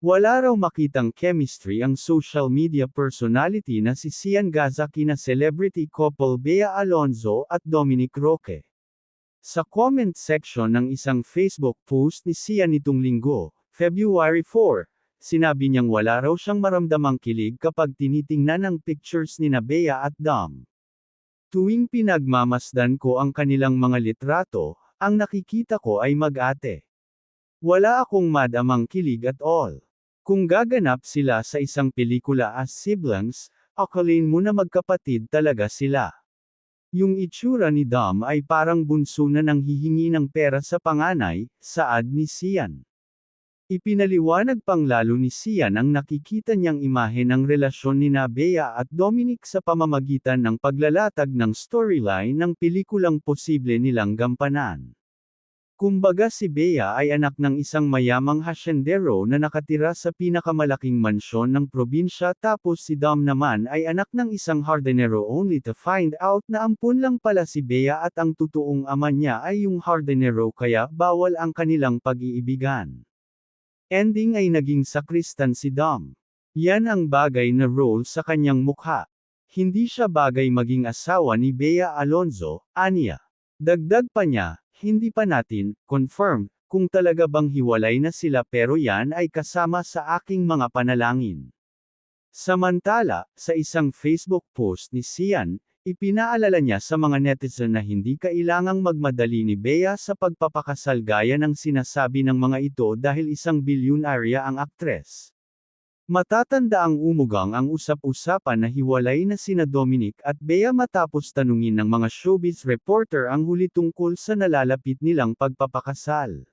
Wala raw makitang chemistry ang social media personality na si Sian Gaza kina celebrity couple Bea Alonzo at Dominic Roque. Sa comment section ng isang Facebook post ni Sian nitong linggo, February 4, sinabi niyang wala raw siyang maramdamang kilig kapag tinitingnan ang pictures ni na Bea at Dom. Tuwing pinagmamasdan ko ang kanilang mga litrato, ang nakikita ko ay mag-ate. Wala akong madamang kilig at all. Kung gaganap sila sa isang pelikula as siblings, akalin mo na magkapatid talaga sila. Yung itsura ni Dom ay parang bunso na nang hihingi ng pera sa panganay, saad ni Sian. Ipinaliwanag pang lalo ni Sian ang nakikita niyang imahe ng relasyon ni Bea at Dominic sa pamamagitan ng paglalatag ng storyline ng pelikulang posible nilang gampanan. Kumbaga si Bea ay anak ng isang mayamang hasyendero na nakatira sa pinakamalaking mansyon ng probinsya tapos si Dom naman ay anak ng isang hardinero only to find out na ampun lang pala si Bea at ang totoong ama niya ay yung hardinero kaya bawal ang kanilang pag-iibigan. Ending ay naging sakristan si Dom. Yan ang bagay na role sa kanyang mukha. Hindi siya bagay maging asawa ni Bea Alonzo, aniya. Dagdag pa niya, hindi pa natin, confirm, kung talaga bang hiwalay na sila pero yan ay kasama sa aking mga panalangin. Samantala, sa isang Facebook post ni Sian, ipinaalala niya sa mga netizen na hindi kailangang magmadali ni Bea sa pagpapakasal gaya ng sinasabi ng mga ito dahil isang bilyonarya ang aktres. Matatanda ang umugang ang usap-usapan na hiwalay na sina Dominic at Bea matapos tanungin ng mga showbiz reporter ang huli tungkol sa nalalapit nilang pagpapakasal.